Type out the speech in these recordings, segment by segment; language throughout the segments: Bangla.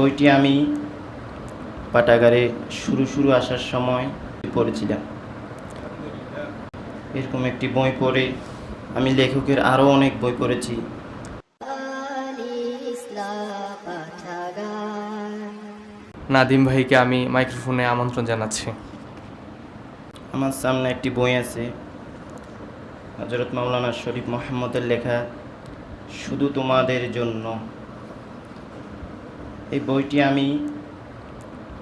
বইটি আমি পাঠাগারে শুরু শুরু আসার সময় পড়েছিলাম। এরকম একটি বই পড়ে আমি লেখকের আরও অনেক বই পড়েছি। নাদিম ভাইকে আমি মাইক্রোফোনে আমন্ত্রণ জানাচ্ছি। আমার সামনে একটি বই আছে হজরত মাওলানা শরীফ মোহাম্মদের লেখা শুধু তোমাদের জন্য। এই বইটি আমি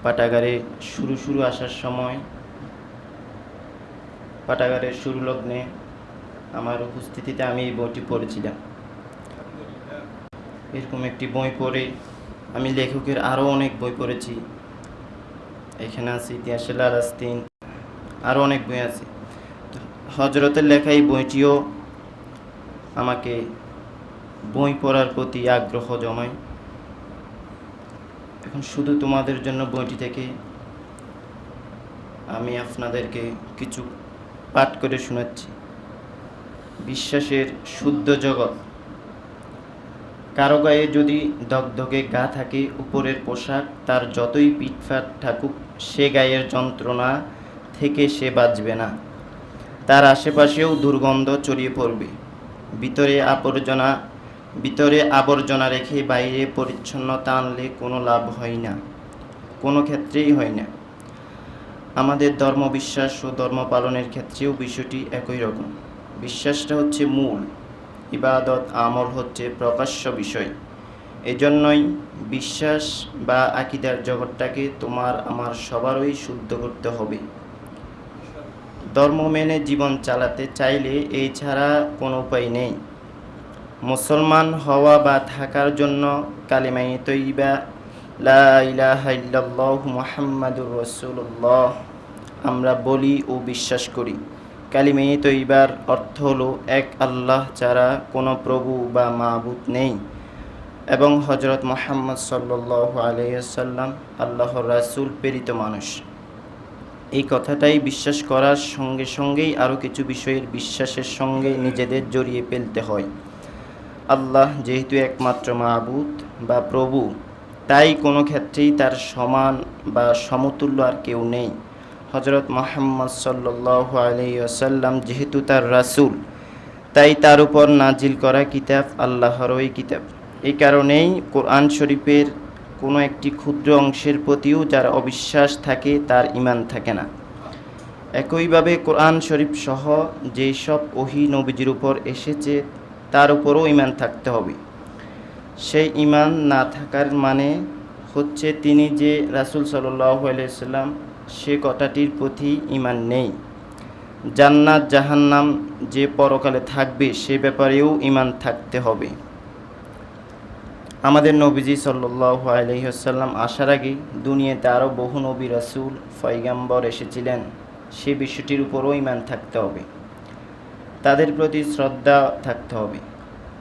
পাঠাগারে শুরু শুরু আসার সময় পাঠাগারের শুরু লগ্নে আমার উপস্থিতিতে আমি এই বইটি পড়েছিলাম। এরকম একটি বই পড়ে আমি লেখকের আরও অনেক বই পড়েছি। এখানে আছে ইতিহাসে লালাস্তিন আরও অনেক বই আছে। হজরতের লেখা এই বইটিও আমাকে বই পড়ার প্রতি আগ্রহ জমায়। এখন শুধু তোমাদের জন্য বইটি থেকে আমি আপনাদেরকে কিছু পাঠ করে শোনাচ্ছি। বিশ্বাসের শুদ্ধ জগৎ। কারও গায়ে যদি দগদগে গা থাকে, উপরের পোশাক, তার যতই পিটফাট থাকুক, সে গায়ের যন্ত্রণা থেকে সে বাঁচবে না। তার আশেপাশেও দুর্গন্ধ ছড়িয়ে পড়বে। ভিতরে আবর্জনা ভিতরে আবর্জনা রেখে বাইরে পরিচ্ছন্নতা আনলে কোনো লাভ হয় না। কোনো ক্ষেত্রেই হয় না। আমাদের ধর্ম বিশ্বাস ও ধর্ম পালনের ক্ষেত্রেও বিষয়টি একই রকম। বিশ্বাসটা হচ্ছে মূল। ইবাদত, আমল হচ্ছে প্রকাশ্য বিষয়। এজন্যই বিশ্বাস বা আকিদার জগৎটাকে তোমার, আমার সবারই শুদ্ধ করতে হবে। ধর্ম মেনে জীবন চালাতে চাইলে এই ছাড়া কোনো উপায় নেই। মুসলমান হওয়া বা থাকার জন্য কালিমাই তৈবা লা ইলাহা ইল্লাল্লাহু মুহাম্মাদুর আমরা বলি ও বিশ্বাস করি। কালিমে তৈবার অর্থ হলো এক আল্লাহ ছাড়া কোনো প্রভু বা মাবুদ নেই। এবং হজরত মোহাম্মদ সাল্লাহ আলাইসাল্লাম আল্লাহর রাসূল প্রেরিত মানুষ। এই কথাটাই বিশ্বাস করার সঙ্গে সঙ্গেই আরও কিছু বিষয়ের বিশ্বাসের সঙ্গে নিজেদের জড়িয়ে ফেলতে হয়। আল্লাহ যেহেতু একমাত্র মাবুদ বা প্রভু, তাই কোনো ক্ষেত্রেই তার সমান বা সমতুল্য আর কেউ নেই। হজরত মোহাম্মদ সাল্লাহ আলাইসাল্লাম যেহেতু তার রাসূল, তাই তার উপর নাজিল করা কিতাব আল্লাহর ওই কিতাব। এই কারণেই কোরআন শরীফের কোনো একটি ক্ষুদ্র অংশের প্রতিও যার অবিশ্বাস থাকে, তার ইমান থাকে না। একইভাবে কোরআন শরীফ সহ যেই সব ওহি নবীজির উপর এসেছে তার উপরও ইমান থাকতে হবে। সেই ইমান না থাকার মানে হচ্ছে তিনি যে রাসূল আলাইসাল্লাম সে কথাটির প্রতি ইমান নেই। জান্নাত, জাহান্নাম যে পরকালে থাকবে, সে ব্যাপারেও ইমান থাকতে হবে। আমাদের নবীজি সাল্লাহ আলহিহাসাল্লাম আসার আগে দুনিয়াতে আরও বহু নবী রাসূল ফয়গাম্বর এসেছিলেন। সে বিষয়টির উপরও ইমান থাকতে হবে। তাদের প্রতি শ্রদ্ধা থাকতে হবে।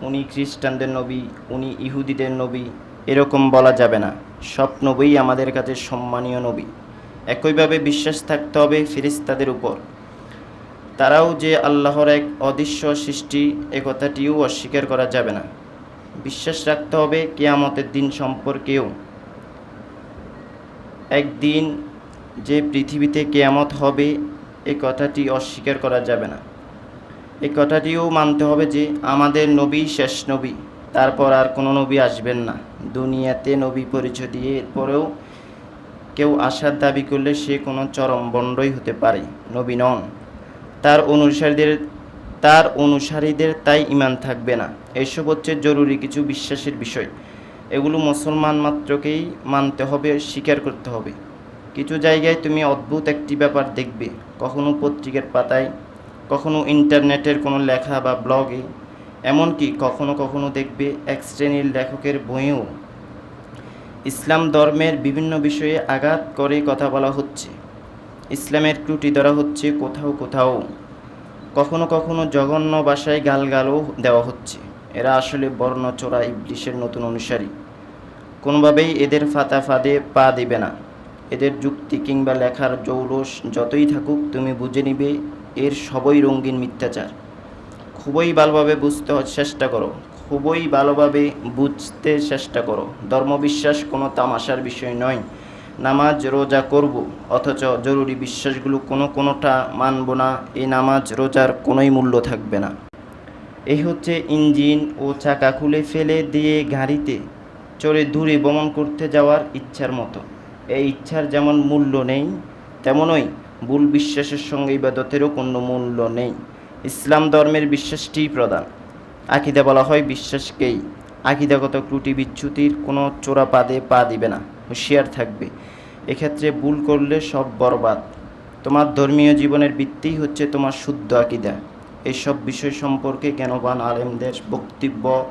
উনি খ্রিস্টানদের নবী, উনি ইহুদিদের নবী, এরকম বলা যাবে না। সব নবীই আমাদের কাছে সম্মানীয় নবী। একইভাবে বিশ্বাস থাকতে হবে ফিরিস্তাদের উপর। তারাও যে আল্লাহর এক অদৃশ্য সৃষ্টি, এ কথাটিও অস্বীকার করা যাবে না। বিশ্বাস রাখতে হবে কেয়ামতের দিন সম্পর্কেও। একদিন যে পৃথিবীতে কেয়ামত হবে, এ কথাটি অস্বীকার করা যাবে না। এই কথাটিও মানতে হবে যে আমাদের নবী শেষ নবী। তারপর আর কোনো নবী আসবেন না। দুনিয়াতে নবী পরিচয় দিয়ে এরপরেও কেউ আসার দাবি করলে সে কোনো চরম বন্ডই হতে পারে, নবী নন। তার অনুসারীদের তার অনুসারীদের তাই ইমান থাকবে না। এসব হচ্ছে জরুরি কিছু বিশ্বাসের বিষয়। এগুলো মুসলমান মাত্রকেই মানতে হবে, স্বীকার করতে হবে। কিছু জায়গায় তুমি অদ্ভুত একটি ব্যাপার দেখবে। কখনো পত্রিকার পাতায় কখনো ইন্টারনেটের কোনো লেখা বা ব্লগে, এমনকি কখনো কখনো দেখবে এক শ্রেণির লেখকের বইয়েও। ইসলাম ধর্মের বিভিন্ন বিষয়ে আঘাত করে কথা বলা হচ্ছে। ইসলামের ত্রুটি ধরা হচ্ছে কোথাও কোথাও। কখনো কখনো জঘন্য ভাষায় গালগালও দেওয়া হচ্ছে। এরা আসলে বর্ণচোরা ইবলিশের নতুন অনুসারী। কোনোভাবেই এদের ফাতা ফাঁদে পা দিবে না। এদের যুক্তি কিংবা লেখার জৌলস যতই থাকুক, তুমি বুঝে নিবে এর সবই রঙিন মিথ্যাচার। খুবই ভালোভাবে বুঝতে চেষ্টা করো। খুবই ভালোভাবে বুঝতে চেষ্টা করো। ধর্মবিশ্বাস কোনো তামাশার বিষয় নয়। নামাজ রোজা করব, অথচ জরুরি বিশ্বাসগুলো কোনো কোনোটা মানব না। এই নামাজ রোজার কোনোই মূল্য থাকবে না। এই হচ্ছে ইঞ্জিন ও চাকা খুলে ফেলে দিয়ে গাড়িতে চড়ে দূরে ভ্রমণ করতে যাওয়ার ইচ্ছার মতো। এই ইচ্ছার যেমন মূল্য নেই, তেমনই ভুল বিশ্বাসের সঙ্গে ইবাদতেরও কোনো মূল্য নেই। ইসলাম ধর্মের বিশ্বাসটি প্রধান। আকিদা বলা হয় বিশ্বাসকেই। আকিদাগত ত্রুটি বিচ্যুতির কোনো চোরা পাদে পা দিবে না, হুঁশিয়ার থাকবে। এক্ষেত্রে ভুল করলে সব বরবাদ। তোমার ধর্মীয় জীবনের ভিত্তিই হচ্ছে তোমার শুদ্ধ আকিদা। এইসব বিষয় সম্পর্কে জ্ঞানবান আলেমদের বক্তব্য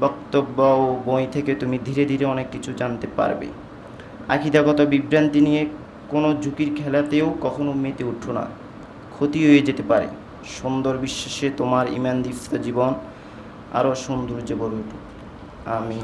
বক্তব্য ও বই থেকে তুমি ধীরে ধীরে অনেক কিছু জানতে পারবে। আকিদাগত বিভ্রান্তি নিয়ে কোনো ঝুঁকির খেলাতেও কখনো মেতে উঠো না। ক্ষতি হয়ে যেতে পারে। সুন্দর বিশ্বাসে তোমার ইমান দীপ্ত জীবন আরও সৌন্দর্যে বড় উঠুক। আমি